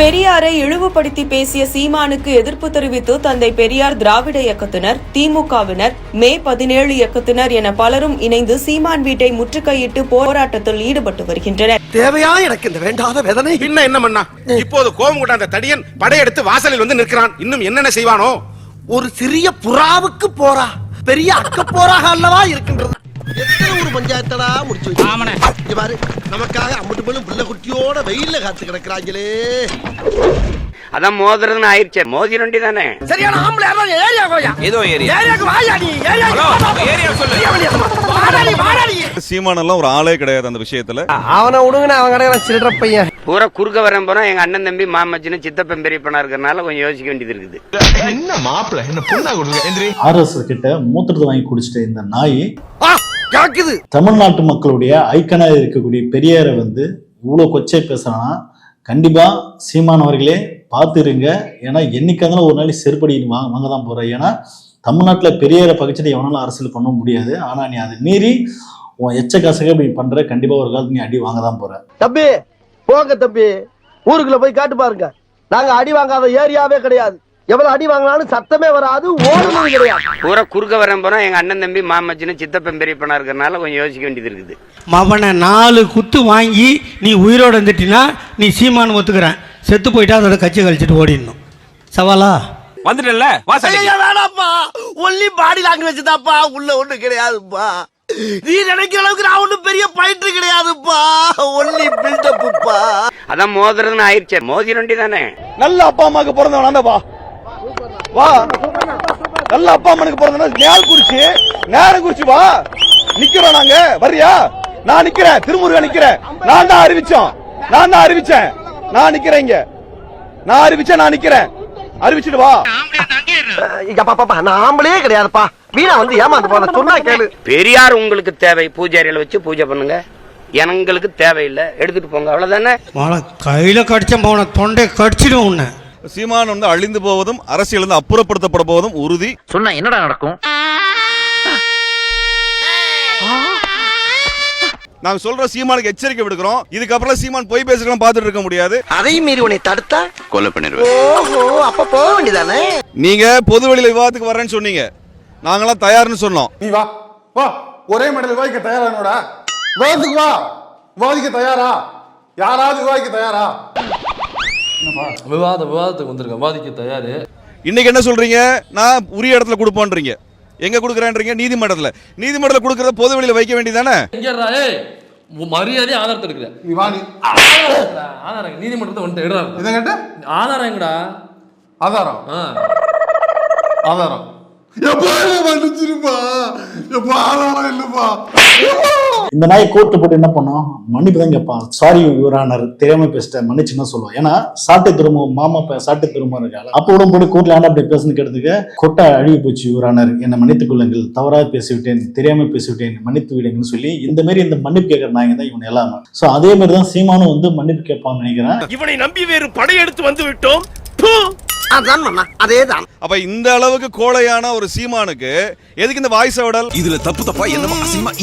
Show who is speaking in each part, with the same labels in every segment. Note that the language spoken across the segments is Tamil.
Speaker 1: பெரியாரை இழிவுபடுத்தி பேசிய சீமானுக்கு எதிர்ப்பு தெரிவித்து தந்தை பெரியார் திராவிட இயக்கத்தினர் திமுகவினர் மே பதினேழு இயக்கத்தினர் என பலரும் இணைந்து சீமான் வீட்டை முற்றுகையிட்டு போராட்டத்தில் ஈடுபட்டு வருகின்றனர்.
Speaker 2: தேவையா? எனக்கு இந்த வேண்டாத வேதனை.
Speaker 3: பின்ன என்ன பண்ணா இப்போது கோபம் கொண்ட அந்த தடியன் படையெடுத்து வாசலில் வந்து நிற்கிறான். இன்னும் என்னென்ன செய்வானோ?
Speaker 2: ஒரு சிறிய புறாவுக்கு போரா பெரிய அக்க போராக அல்லவா இருக்கின்றது. எத்தனை ஒரு பஞ்சாயத்தடா முடிச்சு? இங்க பாரு நமக்காக அம்பட்டு போலும் புள்ள குட்டியோட வெயில்ல காத்து கிடக்குறாங்களே.
Speaker 4: அதான் மோதுறதுன்னு ஆயிடுச்சே மோதி நொண்டி தானே?
Speaker 2: சரியான ஆம்பளை யாராவது ஏரியா கோயா?
Speaker 5: ஏதோ ஏரியா.
Speaker 2: ஏரியாக்கு வாயா நீ
Speaker 5: ஏரியா சொல்லு.
Speaker 6: சீமானெல்லாம் ஒரு ஆளே கிடையாது அந்த விஷயத்துல.
Speaker 2: அவனை விடுங்கன்னு அவன் கிடக்குறான் சில்லற பையன்.
Speaker 4: பூரா குறுக்க வரேன் போனா எங்க அண்ணன் தம்பி மாமச்சின்னு சித்தப்பன் பெரியப்பனா இருக்கிறனால கொஞ்சம் யோசிக்க வேண்டியது இருக்குது.
Speaker 5: என்ன மாப்பிள்ள என்ன பொண்ணா கொடுங்க எந்திரி.
Speaker 7: ஆர்எஸ்எஸ் கிட்ட மூத்திரத்தை வாங்கி குடிச்சிட்ட இந்த நாய்
Speaker 2: ஆ கேக்குது.
Speaker 7: தமிழ்நாட்டு மக்களுடைய ஐக்கனாக இருக்கக்கூடிய பெரியாரை வந்து இவ்வளோ கொச்சை பேசுறான்னா கண்டிப்பா சீமான் அவர்களே பார்த்துருங்க. ஏன்னா என்னைக்கா இருந்தாலும் ஒரு நாளைக்கு செருப்படி நீ வாங்க வாங்க தான் போற ஏன்னா தமிழ்நாட்டில் பெரியாரை பகிச்சுட்டு எவனாலும் அரசியல் பண்ண முடியாது. ஆனா நீ அதை மீறி உன் எச்ச காசுக்கு இப்படி பண்ற கண்டிப்பா ஒரு காலத்து நீ அடி வாங்க தான் போற.
Speaker 2: தம்பி போங்க தம்பி. ஊருக்குள்ள போய் காட்டு பாருங்க. நாங்க அடி வாங்காத ஏரியாவே கிடையாது. எவ்வளவு அடி வாங்கினாலும் சத்தமே வராது ஓடுனது கிடையாது.
Speaker 4: பூரா குறுக்க வரேன் போனா எங்க அண்ணன் தம்பி மாமச்சின்னு சித்தப்பன் பெரியப்பனா இருக்கிறனால கொஞ்சம் யோசிக்க வேண்டியது இருக்குது.
Speaker 8: மவனை நாலு குத்து வாங்கி நீ உயிரோட இருந்துட்டினா நீ சீமான் ஒத்துக்கிறேன். செத்து போயிட்டா அதோட கட்சி கழிச்சிட்டு ஓடிடணும். சவாலா?
Speaker 5: வந்துட்டல
Speaker 2: வேணாப்பா ஒன்லி பாடி லாங்குவேஜ் தான்ப்பா. உள்ள ஒண்ணு கிடையாதுப்பா. நீ நினைக்கிற அளவுக்கு நான் ஒண்ணும் பெரிய பயிற்று கிடையாதுப்பா. ஒன்லி பில்டப்புப்பா
Speaker 4: அதான் மோதுறதுன்னு ஆயிடுச்சே. மோதி நொண்டி தானே.
Speaker 6: நல்ல அப்பா அம்மாக்கு பிறந்தவனா வா. நல்ல அப்பா அம்மனுக்கு பிறந்தவனா நேரம் குறிச்சு நேரம் குறிச்சு வா. நிக்கிறோம் நாங்க. வர்றியா? நான் நிக்கிறேன். திருமுருகன் நிக்கிறேன். நான் தான் அறிவிச்சோம். நான் தான் அறிவிச்சேன். நான் நிக்கிறேன் இங்க. நான் அறிவிச்சேன் நான் நிக்கிறேன். அறிவிச்சிட்டு வா.
Speaker 2: ஆம்பளே கிடையாதுப்பா. வீணா வந்து ஏமாந்து போன சொன்னா கேளு.
Speaker 4: பெரியார் உங்களுக்கு தேவை. பூஜாரியில வச்சு பூஜை பண்ணுங்க. எங்களுக்கு தேவையில்லை. எடுத்துட்டு போங்க. அவ்வளவுதானே?
Speaker 8: கையில் கடிச்ச போன தொண்டை கடிச்சிடும் உன்னை.
Speaker 6: சீமான் வந்து அழிந்து போவதும் அரசியல் வந்து அப்புறப்படுத்தப்பட போவதும் உறுதி.
Speaker 5: சொன்னா என்னடா நடக்கும்?
Speaker 6: நாங்க சொல்ற சீமானுக்கு எச்சரிக்கை விடுக்கிறோம். இதுக்கப்புறம் சீமான் போய் பேசுறோம் பார்த்துட்டு இருக்க முடியாது.
Speaker 2: அதையும் மீறி உன்னை தடுத்தா?
Speaker 5: கொலை பண்ணிடுவேன்.
Speaker 2: ஓஹோ அப்ப போக வேண்டியதானே?
Speaker 6: நீங்க பொது வெளியில விவாதத்துக்கு வரேன்னு சொன்னீங்க. நாங்களாம் தயார்னு சொன்னோம்.
Speaker 9: நீ வா வா. ஒரே மேடையில் விவாதிக்க தயாரானோடா விவாதத்துக்கு வா. விவாதிக்க தயாரா? யாராவது விவாதிக்க தயாரா?
Speaker 10: விவாத விவாதத்துக்கு வந்திருக்கேன். விவாதிக்க தயாரு.
Speaker 6: இன்னைக்கு என்ன சொல்றீங்க? நான் உரிய இடத்துல கொடுப்போன்றீங்க. எங்க கொடுக்குறேன்றீங்க? நீதிமன்றத்துல. நீதிமன்றத்துல கொடுக்கறத பொது வெளியில வைக்க வேண்டியதானே
Speaker 10: எங்கடா ஏய் உன் மரியாதை ஆதாரத்தை
Speaker 9: நீ
Speaker 10: ஆதாரம் நீதிமன்றத்தை வந்துட்டு எடுறா
Speaker 9: இதை கேட்ட?
Speaker 10: ஆதாரம் எங்கடா?
Speaker 9: ஆதாரம்.
Speaker 10: ஆ.
Speaker 9: ஆதாரம். எப்பா மன்னிச்சிருப்பா. எப்பா ஆதாரம் இல்லப்பா.
Speaker 7: இந்த நாய் கோர்ட்டு போட்டு என்ன பண்ணோம்? மன்னிப்பு தான் கேட்பான். சாரி யுவரானர் தெரியாம பேசிட்டேன். மன்னிச்சுன்னு சொல்லுவோம். ஏன்னா சாட்டை திரும்ப மாமா சாட்டை திரும்ப இருக்காங்க அப்போ கூட போட்டு கோர்ட்ல ஏன்டா அப்படி பேசுன்னு கேட்டதுக்கு கொட்டை அழுகி போச்சு யுவரானர் என்னை மன்னித்துக் கொள்ளுங்கள். தவறாக பேசிவிட்டேன். தெரியாம பேசிவிட்டேன். மன்னித்து விடுங்கன்னு சொல்லி இந்த மாதிரி இந்த மன்னிப்பு கேட்கற நாயங்க தான் இவன் எல்லாமே. சோ அதே மாதிரி தான் சீமானும் வந்து மன்னிப்பு கேட்பான்னு நினைக்கிறேன்.
Speaker 3: இவனை நம்பி வேறு படையெடுத்து வந்து விட்டோம்.
Speaker 6: அப்ப இந்த அளவுக்கு கோழையான ஒரு சீமானுக்கு எதுக்கு இந்த வாய்ஸ்
Speaker 5: இதுல தப்பு தப்பா என்னமா அசிங்கமா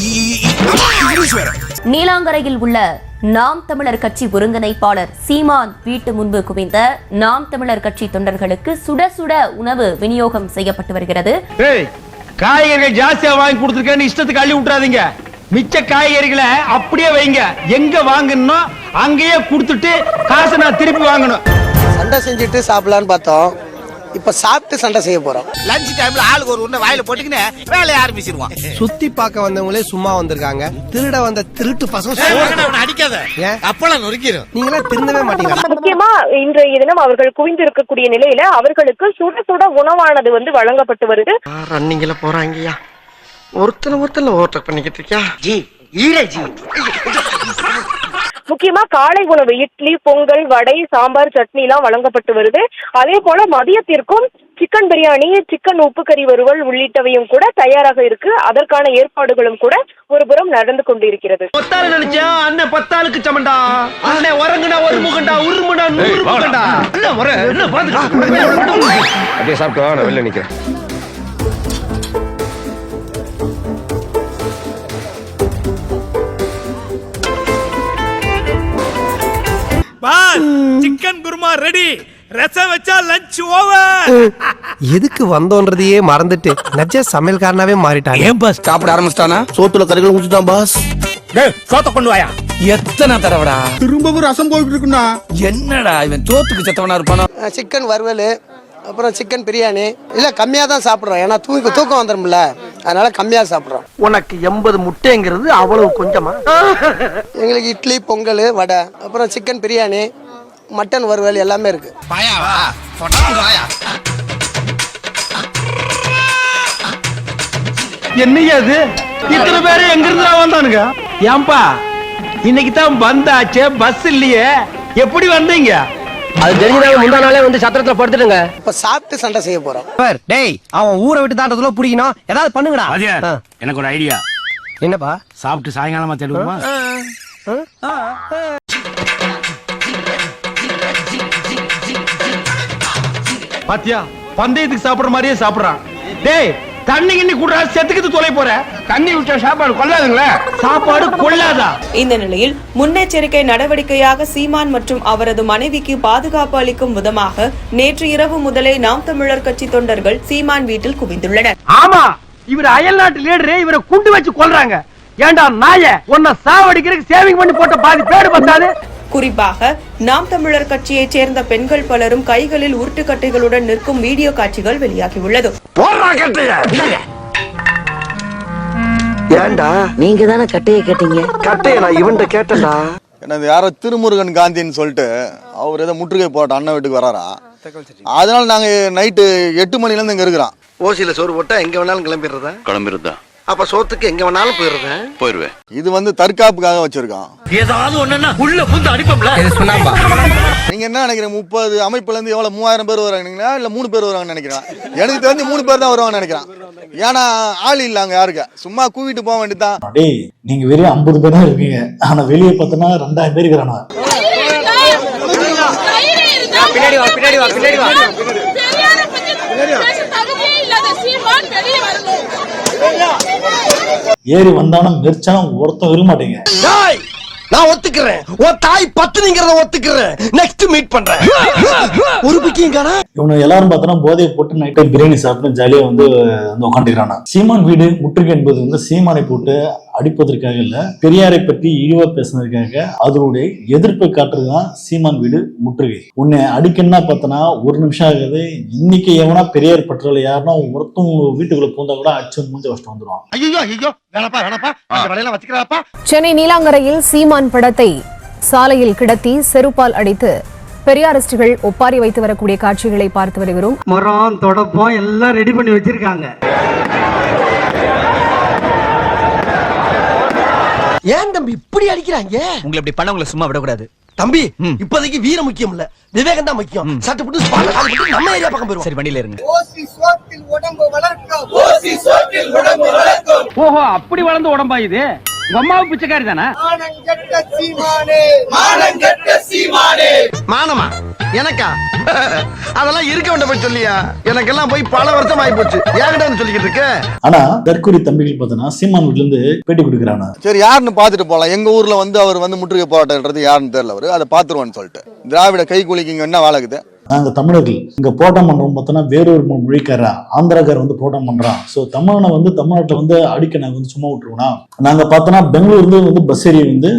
Speaker 11: நீலாங்கரையில் உள்ள நாம் தமிழர் கட்சி ஒருங்கிணைப்பாளர் சீமான் வீட்டு முன்பு குவிந்த நாம் தமிழர் கட்சி தொண்டர்களுக்கு சுட சுட உணவு விநியோகம் செய்யப்பட்டு வருகிறது.
Speaker 8: காய்கறிகள் ஜாஸ்தியா வாங்கி கொடுத்துருக்கேன்னு இஷ்டத்துக்கு அள்ளி விட்டுறாதீங்க. மிச்ச காய்கறிகளை அப்படியே வைங்க. எங்க வாங்கணும் அங்கேயே கொடுத்துட்டு காசை நான் திருப்பி வாங்கணும்.
Speaker 2: சண்டை செஞ்சுட்டு சாப்பிடலான்னு பார்த்தோம். இப்ப சாப்பிட்டு சண்டை செய்ய போறோம்.
Speaker 5: லஞ்ச் டைம்ல ஆளுக்கு ஒரு உருண்டை வாயில போட்டுக்கின்னு வேலையை ஆரம்பிச்சிருவான்
Speaker 2: சுத்தி பார்க்க வந்தவங்களே சும்மா வந்திருக்காங்க. திருட வந்த திருட்டு பசங்க
Speaker 5: அடிக்காத.
Speaker 2: ஏன்?
Speaker 5: அப்பெல்லாம் நொறுக்கிடும்
Speaker 2: நீங்களா திருந்தவே மாட்டீங்க
Speaker 1: முக்கியமா இன்றைய தினம் அவர்கள் குவிந்து இருக்கக்கூடிய நிலையில அவர்களுக்கு சுட சுட உணவானது வந்து வழங்கப்பட்டு வருது.
Speaker 2: ரன்னிங்ல போறாங்கய்யா. ஒருத்தனை ஒருத்தன ஓவர்டேக் பண்ணிக்கிட்டு இருக்கியா?
Speaker 5: ஜி ஈரே ஜி.
Speaker 1: முக்கியமா காலை உணவு இட்லி பொங்கல் வடை சாம்பார் சட்னி எல்லாம் வழங்கப்பட்டு வருது. அதே போல மதியத்திற்கும் சிக்கன் பிரியாணி சிக்கன் உப்பு கறி வறுவல் உள்ளிட்டவையும் கூட தயாராக இருக்கு. அதற்கான ஏற்பாடுகளும் கூட ஒரு புறம் நடந்து கொண்டிருக்கிறது.
Speaker 8: பத்தாள் நினைச்சா அண்ணன் பத்தாளுக்கு சமண்டா? அண்ணன் உறங்குனா ஒரு முகண்டா உருமுடா நூறு முகண்டா? என்ன முறை என்ன பாத்து
Speaker 5: அப்படியே சாப்பிட்டு நான் வெளில நிக்கிறேன்.
Speaker 8: சிக்கன் குருமா ரெடி ரசம் வச்சா லஞ்ச் ஓவர்
Speaker 5: எதுக்கு வந்தோன்றதையே மறந்துட்டு நஜ சமையல்காரனாவே மாறிட்டாங்க
Speaker 8: ஏன் பாஸ் சாப்பிட ஆரம்பிச்சிட்டானா?
Speaker 2: சோத்துல கரைகள் ஊத்துட்டான் பாஸ்
Speaker 8: டேய் சோத்த கொண்டு வாயா. எத்தனை தடவடா?
Speaker 9: திரும்பவும் ரசம் போயிட்டு இருக்குண்ணா.
Speaker 8: என்னடா இவன் சோத்துக்கு செத்தவனா இருப்பானா?
Speaker 5: சிக்கன் வறுவல் அப்புறம் சிக்கன் பிரியாணி. இல்ல கம்மியா தான் சாப்பிடுறோம். ஏன்னா தூக்க தூக்கம் வந்துடும்ல அதனால கம்மியா சாப்பிடுறோம்.
Speaker 2: உனக்கு எண்பது முட்டைங்கிறது அவ்வளவு கொஞ்சமா?
Speaker 5: எங்களுக்கு இட்லி பொங்கல் வடை அப்புறம் சிக்கன் பிரியாணி. மட்டன் வறுவல் எல்லாமே இருக்கு.
Speaker 8: என்னையா அது? இத்தனை பேரு எங்க இருந்து வந்தானுங்க ஏன்பா இன்னைக்கு தான் வந்தாச்சே பஸ் இல்லையே. எப்படி வந்தீங்க?
Speaker 5: அது தெரிஞ்சதாங்க முந்தா நாளே வந்து சத்திரத்துல படுத்துடுங்க இப்ப சாப்பிட்டு சண்டை செய்ய போறோம். டேய் அவன் ஊரை விட்டு தாண்டதுல பிடிக்கணும். ஏதாவது பண்ணுங்கடா.
Speaker 8: எனக்கு ஒரு ஐடியா
Speaker 5: என்னப்பா?
Speaker 8: சாப்பிட்டு சாயங்காலமா தேடுவோமா? பாத்தியா? பந்தயத்துக்கு சாப்பிடுற மாதிரியே சாப்பிடுறான். டேய் தண்ணி கிண்ணி குடுறா செத்துக்கிட்டு தொலை போற. தண்ணி விட்டா சாப்பாடு கொள்ளாதுங்களே? சாப்பாடு கொள்ளாதா?
Speaker 1: இந்த நிலையில் முன்னெச்சரிக்கை நடவடிக்கையாக சீமான் மற்றும் அவரது மனைவிக்கு பாதுகாப்பு அளிக்கும் விதமாக நேற்று இரவு முதலே நாம் தமிழர் கட்சி தொண்டர்கள் சீமான் வீட்டில் குவிந்துள்ளனர்.
Speaker 8: ஆமா இவர் அயல் நாட்டு லீடரு இவரை குண்டு வச்சு கொல்றாங்க. ஏண்டா நாய உன்னை சாவடிக்கிறதுக்கு சேவிங் பண்ணி போட்ட பாதி பேடு பத்தாது?
Speaker 1: குறிப்பாக நாம் தமிழர் கட்சியைச் சேர்ந்த பெண்கள் பலரும் கைகளில் உருட்டுக்கட்டைகளுடன் நிற்கும் வீடியோ காட்சிகள் வெளியாகியுள்ளது.
Speaker 2: ஏன்டா
Speaker 5: நீங்க தானே கட்டைய கேட்டீங்க?
Speaker 2: கட்டைய நான் இவன்கிட்ட கேட்டேன்டா. என்னது யாரோ திருமுருகன் காந்தின்னு சொல்லிட்டு அவர் ஏதோ முற்றுகை போட்ட அண்ணன் வீட்டுக்கு வராரா? அதனால நாங்க நைட்டு எட்டு மணில இருந்து இங்க இருக்கிறோம். ஓசியில சோறு போட்டா எங்க வேணாலும் கிளம்பிடுறதா?
Speaker 3: கிளம்பிருந்தா
Speaker 2: அப்ப சோத்துக்கு எங்க வேணாலும் போயிடுறேன்.
Speaker 3: போயிருவேன்.
Speaker 2: இது வந்து தற்காப்புக்காக வச்சிருக்கோம்
Speaker 8: ஏதாவது ஒண்ணுன்னா உள்ள புந்து அடிப்போம்ல?
Speaker 2: நீங்க என்ன நினைக்கிறீங்க? முப்பது அமைப்புல இருந்து எவ்வளவு? மூவாயிரம் பேர் வராங்களா இல்ல மூணு பேர் வருவாங்கன்னு நினைக்கிறேன் எனக்கு தெரிஞ்சு மூணு பேர் தான் வருவாங்கன்னு நினைக்கிறேன். ஏன்னா ஆள் இல்ல அங்க யாருக்கு. சும்மா கூவிட்டு போக வேண்டியதுதான்.
Speaker 7: டேய் நீங்க வெறும் ஐம்பது பேர் தான் இருக்கீங்க. ஆனா வெளியே பார்த்தோன்னா ரெண்டாயிரம் பேர் இருக்கிறானா?
Speaker 5: பின்னாடி வா பின்னாடி வா பின்னாடி வா.
Speaker 7: ஏறி வந்தாலும் மெரிச்சாலும் ஒருத்தன் விரும்ப மாட்டீங்க.
Speaker 2: நான் ஒத்துக்கிறேன். உன் தாய் பத்துனிங்கிறத ஒத்துக்கிறேன். நெக்ஸ்ட் மீட் பண்றேன். ஒரு பிக்கிங்கானா
Speaker 7: இவனு எல்லாரும் பார்த்தோன்னா போதையை போட்டு நைட்டை பிரியாணி சாப்பிட்டு ஜாலியா வந்து வந்து உட்காந்துக்கிறானா சீமான் வீடு முற்றுகை என்பது வந்து சீமானை போட்டு அடிப்பதற்காக இல்ல பெரியாரை பற்றி இழிவா பேசுனதுக்காக அதனுடைய எதிர்ப்பை காட்டுறது தான் சீமான் வீடு முற்றுகை. உன்னை அடிக்கணும்னா பார்த்தனா ஒரு நிமிஷம் ஆகுது இன்னைக்கு எவனா பெரியார் பற்றல யாருன்னா ஒருத்தன் உங்க வீட்டுக்குள்ள பூந்தா கூட அடிச்சு மூஞ்ச
Speaker 2: வேலையெல்லாம் வச்சுக்கிறாப்பா.
Speaker 1: சென்னை நீலாங்கரையில் சீமான் படத்தை சாலையில் கிடத்தி செருப்பால் அடித்து பெரியாரிஸ்டுகள் ஒப்பாரி வைத்து வரக்கூடிய காட்சிகளை பார்த்து வருகிறோம்.
Speaker 8: மரம் தொடப்பம் எல்லாம் ரெடி பண்ணி வச்சிருக்காங்க.
Speaker 2: ஏன் தம்பி இப்படி அடிக்கிறாங்க?
Speaker 5: உங்களை இப்படி பண்ண உங்களை சும்மா விடக்கூடாது.
Speaker 2: தம்பி இப்போதைக்கு வீரம் முக்கியம் இல்ல. விவேகம் தான் முக்கியம். சட்டை போட்டு ஸ்பாட் கால் போட்டு நம்ம ஏரியா பக்கம் போயிருவோம்.
Speaker 5: சரி வண்டியில இருங்க.
Speaker 8: ஓஹோ அப்படி வளர்ந்த உடம்பா இது? உங்க அம்மாவும் பிச்சைக்காரி தானே?
Speaker 2: மானமா? எனக்கா? அதெல்லாம் இருக்க வேண்டாம் போய் சொல்லியா? எனக்கெல்லாம் போய் பல வருஷம் ஆகி போச்சு வந்து சொல்லிக்கிட்டு இருக்க?
Speaker 7: ஆனா தற்கொலை தம்பிகள் பார்த்தோன்னா சீமான் வீட்டுல இருந்து பேட்டி கொடுக்குறானா
Speaker 2: சரி யாருன்னு பார்த்துட்டு போலாம். எங்க ஊர்ல வந்து அவர் வந்து முற்றுகை போராட்டன்றது யாருன்னு தெரியல அவரு. அதை பார்த்துருவான்னு சொல்லிட்டு. திராவிட கை கூலிக்கு இங்க என்ன வேலை இருக்குது?
Speaker 7: நாங்க தமிழர்கள். இங்க போட்டம் பண்றோம் பார்த்தோன்னா வேறொரு மொழிக்காரா ஆந்திராக்கார் வந்து போட்டம் பண்றான். சோ தமிழனை வந்து தமிழ்நாட்டுல வந்து அடிக்க நாங்க வந்து சும்மா விட்டுருவோம்னா நாங்க பார்த்தோன்னா பெங்களூர்ல இருந்து வந்து பஸ் ஏறி வந்து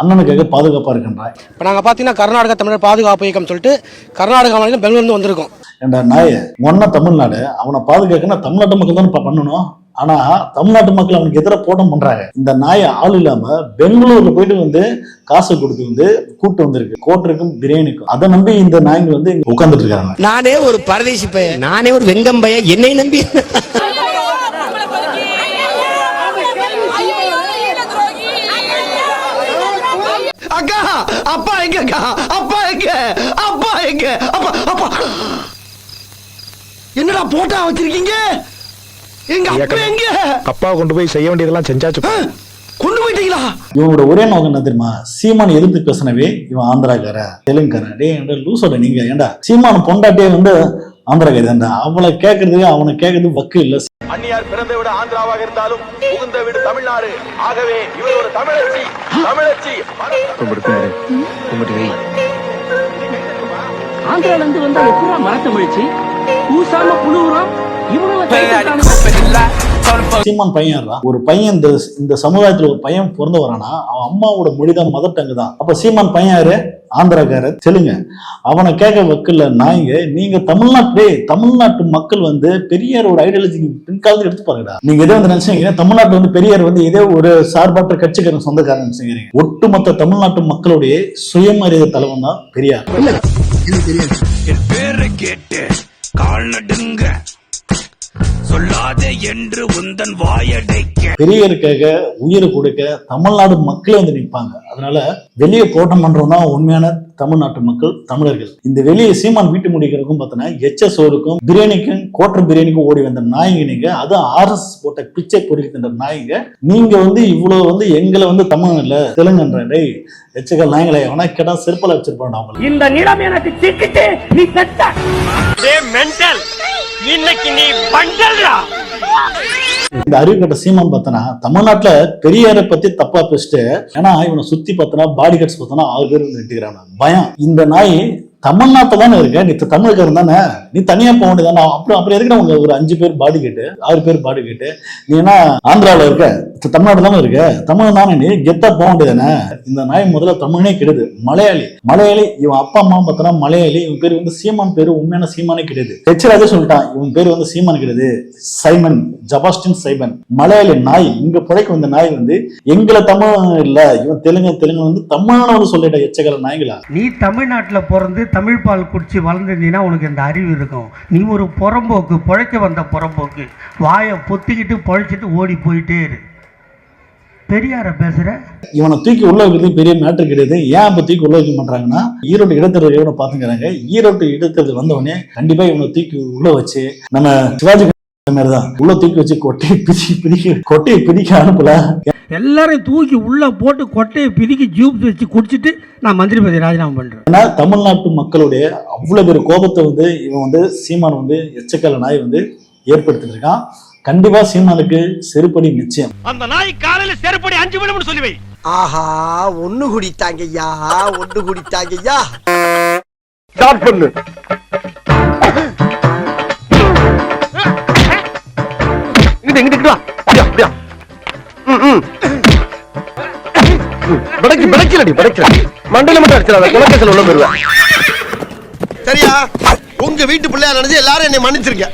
Speaker 7: அண்ணனுக்காக பாதுகாப்பா இருக்கின்றான்
Speaker 5: இப்போ நாங்கள் பார்த்தீங்கன்னா கர்நாடகா தமிழர் பாதுகாப்பு இயக்கம் சொல்லிட்டு கர்நாடகா மாநிலம் பெங்களூர்லேருந்து வந்திருக்கோம்.
Speaker 7: ஏண்டா நாய ஒன்ன தமிழ்நாடு அவனை பாதுகாக்கணும் தமிழ்நாட்டு மக்கள் தான் பண்ணணும். ஆனா தமிழ்நாட்டு மக்கள் அவனுக்கு எதிராக போட்டம் பண்றாங்க. இந்த நாயை ஆள் இல்லாம பெங்களூர்ல போயிட்டு வந்து காசு கொடுத்து வந்து கூட்டு வந்திருக்கு. கோட்டருக்கும் பிரியாணிக்கும். அதை நம்பி இந்த நாய்ங்க வந்து இங்க உட்கார்ந்துட்டு இருக்காங்க.
Speaker 5: நானே ஒரு பரதேசி பையன். நானே ஒரு வெங்கம் பையன். என்னை நம்பி.
Speaker 2: அப்பா எங்க அப்பா எங்க? அப்பா எங்க? அப்பா அப்பா. என்னடா போட்டா வச்சிருக்கீங்க? எங்க அப்பா எங்க?
Speaker 6: அப்பா கொண்டு போய் செய்ய வேண்டியதெல்லாம் செஞ்சாச்சு.
Speaker 2: கொண்டு போயிட்டீங்களா?
Speaker 7: இவனோட ஒரே நோக்கம் என்ன தெரியுமா? சீமான் எதிர்த்து பேசினவே இவன் ஆந்திராக்கார. தெலுங்குக்கார. டே ஏன்டா லூசோட நீங்க? ஏன்டா? சீமான பொண்டாட்டியே வந்து ஆந்திராக்காரி தான்டா. அவளை கேட்கறதுக்கு அவனை கேட்கறது வக்கு இல்ல.
Speaker 6: அந்நியார் பிறந்த வீடு ஆந்திராவாக இருந்தாலும் புகுந்த வீடு தமிழ்நாடு. ஆகவே இவர் ஒரு தமிழச்சி தமிழச்சி.
Speaker 5: ஆந்திரால இருந்து வந்தா எப்படா மரத்தை முழிச்சு பூசாம புழுவுறான்
Speaker 7: சீமான் பையன். ஒரு பையன் இந்த இந்த சமுதாயத்துல ஒரு பையன் பிறந்து வரானா அவன் அம்மாவோட மொழிதான் மதர் டங்கு தான். அப்ப சீமான் பையன் யாரு? ஆந்திராக்காரர். தெலுங்கு அவனை கேட்க வக்கல்ல நாய்ங்க நீங்க தமிழ்நாட்டிலே தமிழ்நாட்டு மக்கள் வந்து பெரியாரோட ஐடியாலஜி பின்காலத்துல எடுத்து பாருங்கடா. நீங்க எதோ வந்து நினைச்சீங்க தமிழ்நாட்டுல வந்து பெரியார் வந்து ஏதோ ஒரு சார்பற்ற கட்சிக்காரன் சொந்தக்காரன் நினைச்சுக்கிறீங்க. ஒட்டுமொத்த தமிழ்நாட்டு மக்களுடைய சுயமரியாதை தலைவன் தான் பெரியார்.
Speaker 8: என் பேரை கேட்டு கால் நடுங்க. சொல்லாதே என்று உந்தன் வாயடைக்க.
Speaker 7: பெரியருக்காக உயிரை கொடுக்க தமிழ்நாடு மக்களே வந்து நிற்பாங்க. அதனால வெளியே போட்டம் பண்றவங்க தான் உண்மையான தமிழ்நாட்டு மக்கள் தமிழர்கள். இந்த வெளியே சீமான் வீட்டு முடிக்கிறதுக்கும் பார்த்தோன்னா எச்எஸ் சோறுக்கும் பிரியாணிக்கும் கோட்டர் பிரியாணிக்கும் ஓடி வந்த நாய்ங்க நீங்க அது ஆர்எஸ் போட்ட பிச்சை பொறிக்கின்ற நாய்ங்க நீங்க வந்து இவ்வளவு வந்து எங்களை வந்து தமிழ் இல்ல தெலுங்குன்ற டேய் எச்சக்கல் நாய்களை எவனா கேட்டா செருப்பல வச்சிருப்பான் அவங்களை
Speaker 5: இந்த நிலம் எனக்கு சிக்கிட்டு நீ செத்த. மென்டல் இன்னைக்கு நீ பண்டல்டா
Speaker 7: இந்த அறிவு கட்ட சீமான் பார்த்தனா தமிழ்நாட்டுல பெரியாரை பத்தி தப்பா பேசிட்டு ஏன்னா இவனை சுத்தி பார்த்தனா பாடி கார்ட்ஸ் பார்த்தனா ஆறு பேர் நிட்டுக்கிறான் பயம். இந்த நாய் தமிழ்நாட்டில் தானே இருக்க நீ தமிழகர் தானே நீ தனியா போக வேண்டியதானே அப்புறம் அப்புறம் எதுக்கு உங்க ஒரு அஞ்சு பேர் பாடி கேட்டு ஆறு பேர் பாடி கேட்டு நீ என்ன ஆந்திராவில் இருக்க? தமிழ்நாடு தானே இருக்க? தமிழ் தானே நீ? கெத்தா போக வேண்டியதானே இந்த நாய் முதல்ல தமிழனே கிடையாது மலையாளி. மலையாளி இவன் அப்பா அம்மா பார்த்தனா மலையாளி இவன் பேர் வந்து சீமான் பேரு உண்மையான சீமானே கிடையாது ஹெச்ராஜே சொல்லிட்டான் இவன் பேர் வந்து சீமான் கிடையாது சைமன் ஜபாஸ்டின் சைமன். மலையாளி நாய் இங்க புழைக்க வந்த நாய் வந்து எங்களை தமிழ் இல்ல இவன் தெலுங்கு தெலுங்கு வந்து தமிழானு சொல்லிட்ட எச்சகல நாய்களா?
Speaker 5: நீ தமிழ்நாட்டுல பிறந்து தமிழ் பால் குடிச்சு வளர்ந்துருந்தீங்கன்னா உனக்கு இந்த அறிவு இருக்கும். நீ ஒரு புறம்போக்கு புழைக்க வந்த புறம்போக்கு வாயை பொத்திக்கிட்டு பொழைச்சிட்டு ஓடி போயிட்டே இரு. பெரியார பேசுற?
Speaker 7: இவனை தூக்கி உள்ள வைக்கிறது பெரிய மேட்டர் கிடையாது. ஏன் இப்ப தூக்கி உள்ள வைக்க மாட்டாங்கன்னா ஈரோடு இடைத்தேர்தல் இவனை பாத்துக்கிறாங்க ஈரோடு இடைத்தேர்தல் வந்தவொடனே கண்டிப்பா இவனை தூக்கி உள்ள வச்சு நம்ம சிவாஜி மாதிரிதான் உள்ள தூக்கி வச்சு கொட்டையை பிரிச்சு பிரிக்க கொட்டையை பிரிக்க அனுப்பல.
Speaker 5: எல்லாரையும் தூக்கி உள்ள போட்டு கொட்டையை பிதிக்கி ஜூப் வச்சு குடிச்சிட்டு நான் மந்திரி பதவி ராஜினாமா பண்றேன்.
Speaker 7: ஏன்னா தமிழ்நாட்டு மக்களுடைய அவ்வளவு பெரிய கோபத்தை வந்து இவன் வந்து சீமான் வந்து எச்சக்கல நாய் வந்து ஏற்படுத்திட்டு இருக்கான். கண்டிப்பா சீமானுக்கு செருப்படி நிச்சயம்.
Speaker 8: அந்த நாய் காலையில செருப்படி அஞ்சு விழும்னு சொல்லி வை.
Speaker 5: ஆஹா ஒண்ணு குடித்தாங்கய்யா ஒண்ணு குடித்தாங்கய்யா.
Speaker 6: ஸ்டார்ட் பண்ணு இங்கிட்டு இங்கிட்டு வா. அப்படியா அப்படியா ம், ம். படைக்கு படைக்கலடி மண்டையில மட்டும் அடிச்சிடாத குலக்கேசல் உள்ள போயிருவேன்
Speaker 5: சரியா? உங்க வீட்டு பிள்ளையா நினைச்சு எல்லாரும் என்னை மன்னிச்சிருக்க